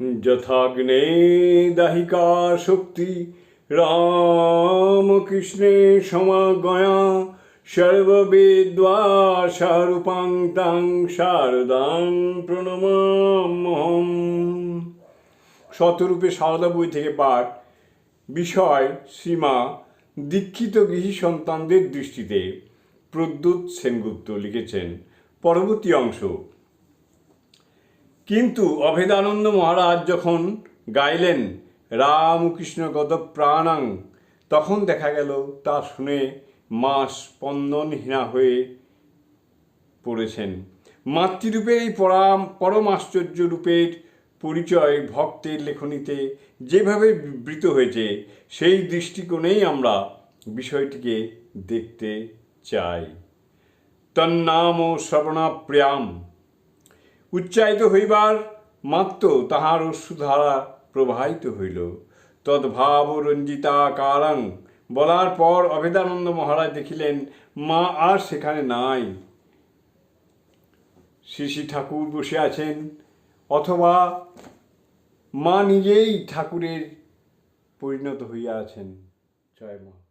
যথাগ্নে দাহিকা শক্তি রাম রামকৃষ্ণে সমাগয়া, সর্ববেদ্বাসারূপাং তাং শারদাং প্রণমামহম শতরূপে সারদা বই থেকে পাঠ, বিষয়, সীমা, দীক্ষিত গৃহী সন্তানদের দৃষ্টিতে প্রদ্যুৎ সেনগুপ্ত লিখেছেন। পরবর্তী অংশ কিন্তু অভেদানন্দ মহারাজ যখন গাইলেন, রামকৃষ্ণ গত প্রাণাং তখন দেখা গেল, তা শুনে মা স্পন্দনহীনা হয়ে পড়েছেন। মাতৃরূপের এই পরাম পরম আশ্চর্য রূপের পরিচয় ভক্তের লেখনীতে যেভাবে বিবৃত হয়েছে, সেই দৃষ্টিকোণেই আমরা বিষয়টিকে দেখতে চাই। তন্নাম শ্রবণাপ্রিয়াম উচ্চারিত হইবার মাত্র তাহার অশ্রুধারা প্রবাহিত হইল। তদ্ভাব রঞ্জিতা কারাং বলার পর অভেদানন্দ মহারাজ দেখিলেন, মা আর সেখানে নাই। শ্রী ঠাকুর বসে আছেন, অথবা মা নিজেই ঠাকুরের পরিণত হইয়া আছেন। জয় মা।